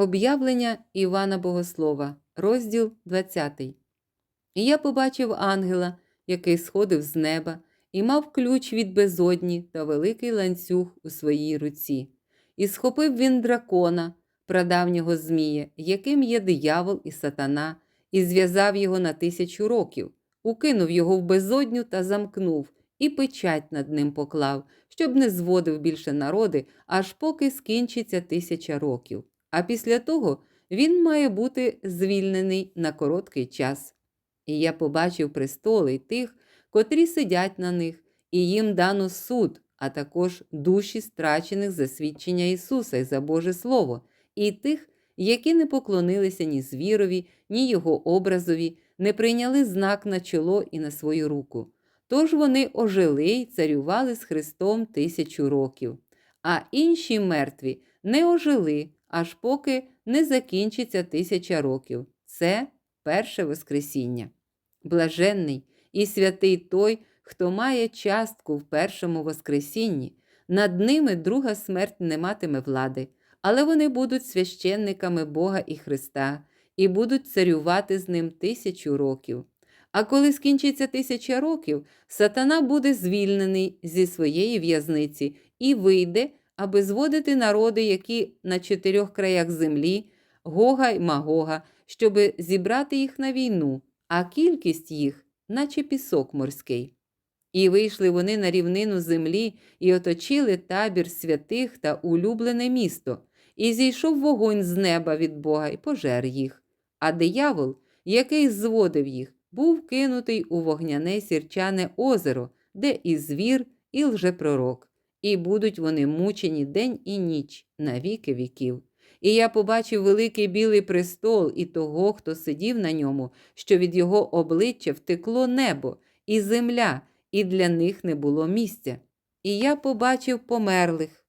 Об'явлення Івана Богослова, розділ 20. І я побачив ангела, який сходив з неба, і мав ключ від безодні та великий ланцюг у своїй руці. І схопив він дракона, прадавнього Змія, яким є диявол і сатана, і зв'язав його на тисячу років, укинув його в безодню та замкнув, і печать над ним поклав, щоб не зводив більше народи, аж поки скінчиться тисяча років. А після того він має бути звільнений на короткий час. І я побачив престоли тих, котрі сидять на них, і їм дано суд, а також душі страчених за свідчення Ісуса і за Боже Слово, і тих, які не поклонилися ні звірові, ні його образові, не прийняли знак на чоло і на свою руку. Тож вони ожили й царювали з Христом тисячу років, а інші мертві не ожили, аж поки не закінчиться тисяча років. Це перше Воскресіння. Блаженний і святий той, хто має частку в першому Воскресінні, над ними друга смерть не матиме влади, але вони будуть священниками Бога і Христа і будуть царювати з ним тисячу років. А коли скінчиться тисяча років, сатана буде звільнений зі своєї в'язниці і вийде, аби зводити народи, які на чотирьох краях землі, Гога й Магога, щоби зібрати їх на війну, а кількість їх, наче пісок морський. І вийшли вони на рівнину землі і оточили табір святих та улюблене місто, і зійшов вогонь з неба від Бога і пожер їх. А диявол, який зводив їх, був кинутий у вогняне сірчане озеро, де і звір, і лжепророк, і будуть вони мучені день і ніч на віки віків. І я побачив великий білий престол і того, хто сидів на ньому, що від його обличчя втекло небо і земля, і для них не було місця. І я побачив померлих,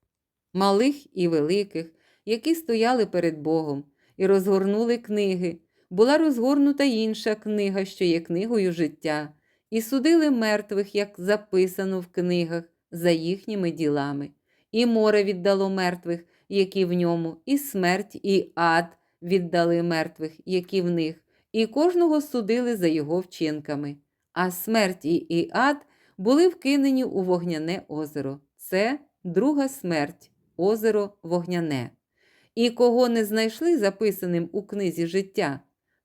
малих і великих, які стояли перед Богом, і розгорнули книги. Була розгорнута інша книга, що є книгою життя, і судили мертвих, як записано в книгах, за їхніми ділами. І море віддало мертвих, які в ньому, і смерть, і ад віддали мертвих, які в них, і кожного судили за його вчинками. А смерть і ад були вкинені у вогняне озеро. Це друга смерть, озеро вогняне. І кого не знайшли записаним у книзі життя,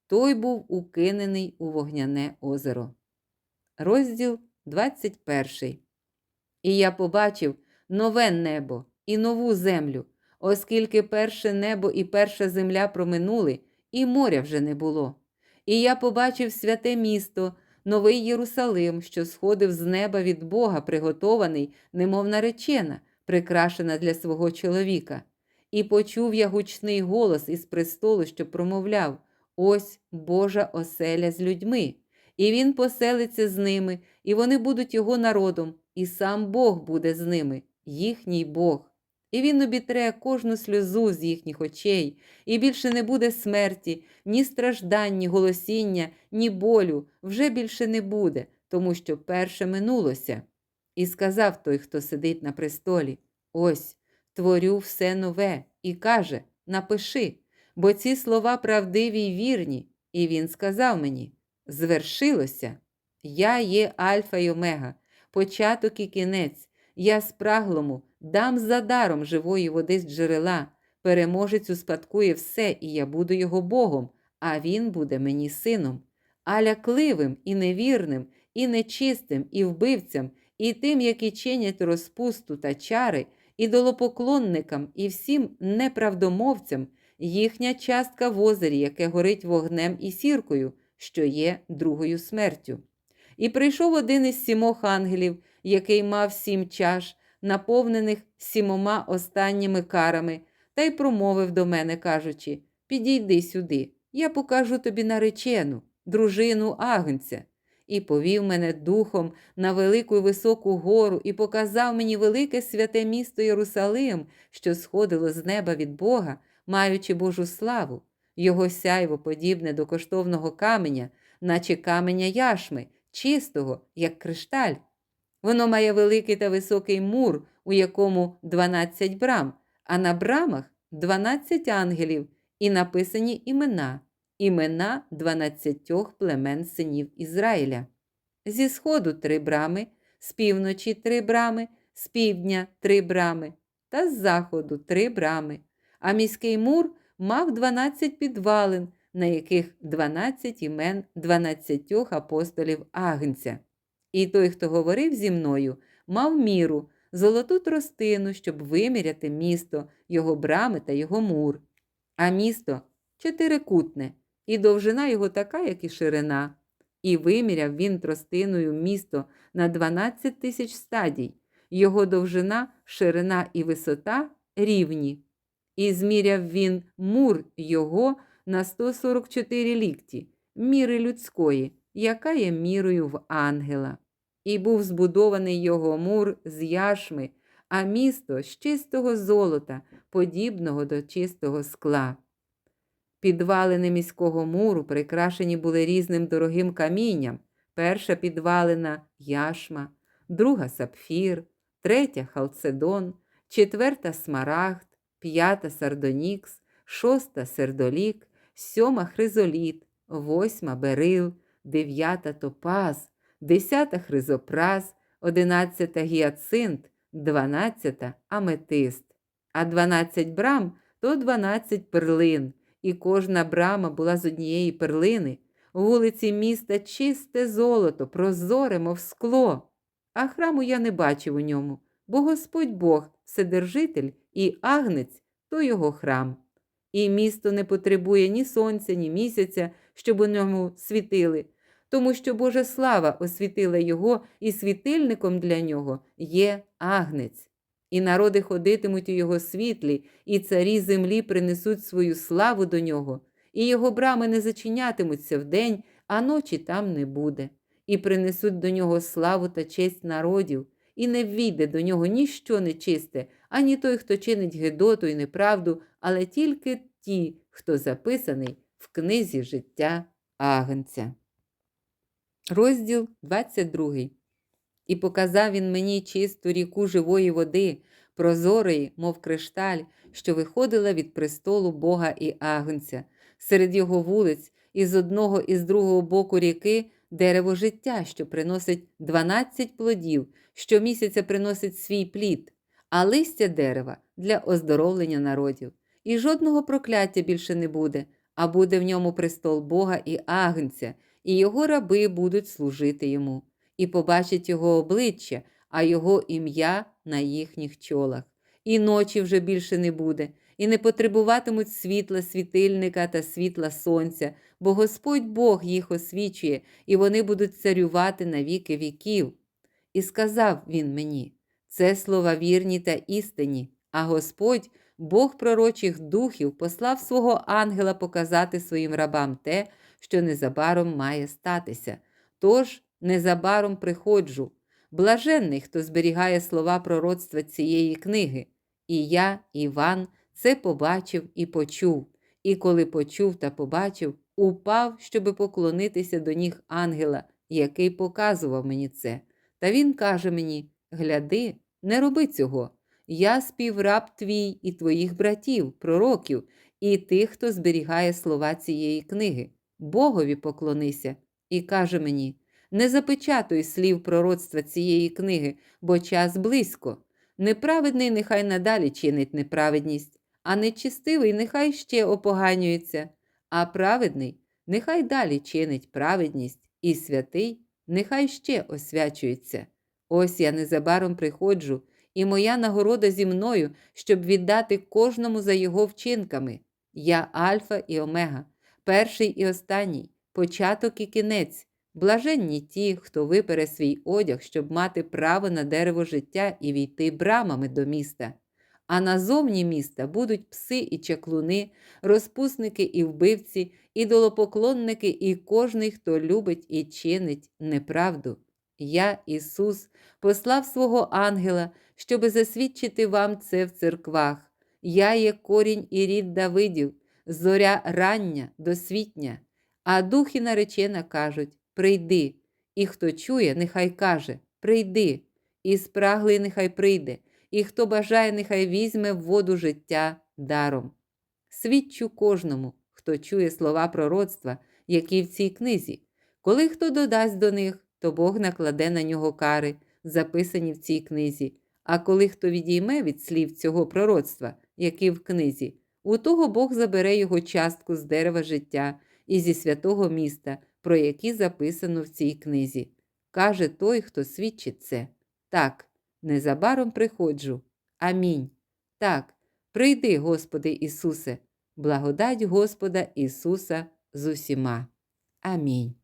той був укинений у вогняне озеро. Розділ 21. І я побачив нове небо і нову землю, оскільки перше небо і перша земля проминули, і моря вже не було. І я побачив святе місто, новий Єрусалим, що сходив з неба від Бога, приготований, немов наречена, прикрашена для свого чоловіка. І почув я гучний голос із престолу, що промовляв: Ось Божа оселя з людьми, і Він поселиться з ними, і вони будуть його народом, і сам Бог буде з ними, їхній Бог. І він обітре кожну сльозу з їхніх очей, і більше не буде смерті, ні страждань, ні голосіння, ні болю вже більше не буде, тому що перше минулося. І сказав той, хто сидить на престолі: Ось творю все нове, і каже: Напиши, бо ці слова правдиві й вірні. І він сказав мені: Звершилося, я є Альфа й Омега, початок і кінець, я спраглому дам за даром живої води з джерела, переможець успадкує все, і я буду його Богом, а він буде мені сином, а лякливим і невірним, і нечистим, і вбивцям, і тим, які чинять розпусту та чари, ідолопоклонникам і всім неправдомовцям, їхня частка в озері, яке горить вогнем і сіркою, що є другою смертю. І прийшов один із сімох ангелів, який мав сім чаш, наповнених сімома останніми карами, та й промовив до мене, кажучи: Підійди сюди, я покажу тобі наречену, дружину агнця. І повів мене духом на велику й високу гору, і показав мені велике святе місто Єрусалим, що сходило з неба від Бога, маючи Божу славу, його сяйво подібне до коштовного каменя, наче каменя яшми, чистого, як кришталь. Воно має великий та високий мур, у якому 12 брам, а на брамах 12 ангелів, і написані імена, імена дванадцятьох племен синів Ізраїля. Зі сходу три брами, з півночі три брами, з півдня три брами, та з заходу три брами. А міський мур мав дванадцять підвалин, на яких дванадцять імен дванадцятьох апостолів Агнця. І той, хто говорив зі мною, мав міру, золоту тростину, щоб виміряти місто, його брами та його мур. А місто чотирикутне, і довжина його така, як і ширина. І виміряв він тростиною місто на 12 тисяч стадій, його довжина, ширина і висота рівні. І зміряв він мур його на 144 лікті, міри людської, яка є мірою в ангела. І був збудований його мур з яшми, а місто з чистого золота, подібного до чистого скла. Підвалини міського муру прикрашені були різним дорогим камінням. Перша підвалина яшма, друга сапфір, третя халцедон, четверта смарагд, п'ята сардонікс, шоста сердолік, сьома хризоліт, восьма берил, дев'ята топаз, десята хризопраз, одинадцята гіацинт, дванадцята аметист, а дванадцять брам то дванадцять перлин, і кожна брама була з однієї перлини. Вулиці міста чисте золото, прозоре, мов скло. А храму я не бачив у ньому, бо Господь Бог, Вседержитель і агнець то його храм. І місто не потребує ні сонця, ні місяця, щоб у ньому світили, тому що Божа слава освітила його, і світильником для нього є агнець. І народи ходитимуть у його світлі, і царі землі принесуть свою славу до нього, і його брами не зачинятимуться вдень, а ночі там не буде, і принесуть до нього славу та честь народів, і не ввійде до нього ніщо нечисте, ані той, хто чинить гидоту і неправду, але тільки ті, хто записаний в книзі життя Агнця. Розділ 22. І показав він мені чисту ріку живої води, прозорої, мов кришталь, що виходила від престолу Бога і Агнця, серед його вулиць, і з одного і з другого боку ріки дерево життя, що приносить 12 плодів, щомісяця приносить свій плід, а листя дерева для оздоровлення народів. І жодного прокляття більше не буде, а буде в ньому престол Бога і Агнця, і його раби будуть служити йому, і побачать його обличчя, а його ім'я на їхніх чолах. І ночі вже більше не буде, і не потребуватимуть світла світильника та світла сонця, бо Господь Бог їх освічує, і вони будуть царювати на віки віків. І сказав він мені: це слова вірні та істинні, а Господь, Бог пророчих духів, послав свого ангела показати своїм рабам те, що незабаром має статися. Тож незабаром приходжу. Блаженний, хто зберігає слова пророцтва цієї книги. І я, Іван, це побачив і почув, і коли почув та побачив, упав, щоби поклонитися до ніг ангела, який показував мені це. Та він каже мені: Гляди, не роби цього. Я співраб твій і твоїх братів, пророків, і тих, хто зберігає слова цієї книги. Богові поклонися, і каже мені: не запечатуй слів пророцтва цієї книги, бо час близько. Неправедний нехай надалі чинить неправедність, а нечистивий нехай ще опоганюється, а праведний нехай далі чинить праведність, і святий нехай ще освячується. Ось я незабаром приходжу, і моя нагорода зі мною, щоб віддати кожному за його вчинками. Я Альфа і Омега, перший і останній, початок і кінець. Блаженні ті, хто випере свій одяг, щоб мати право на дерево життя і війти брамами до міста. А назовні міста будуть пси і чаклуни, розпусники і вбивці, ідолопоклонники і кожний, хто любить і чинить неправду. Я, Ісус, послав свого ангела, щоби засвідчити вам це в церквах. Я є корінь і рід Давидів, зоря рання, досвітня. А дух і наречена кажуть прийди, і хто чує, нехай каже прийди, і спраглий нехай прийде, і хто бажає, нехай візьме воду життя даром. свідчу кожному, хто чує слова пророцтва, які в цій книзі. Коли хто додасть до них, то Бог накладе на нього кари, записані в цій книзі. А коли хто відійме від слів цього пророцтва, які в книзі, у того Бог забере його частку з дерева життя і зі святого міста, про які записано в цій книзі. Каже той, хто свідчить це. Так, незабаром приходжу. Амінь. Так, прийди, Господи Ісусе, благодать Господа Ісуса з усіма. Амінь.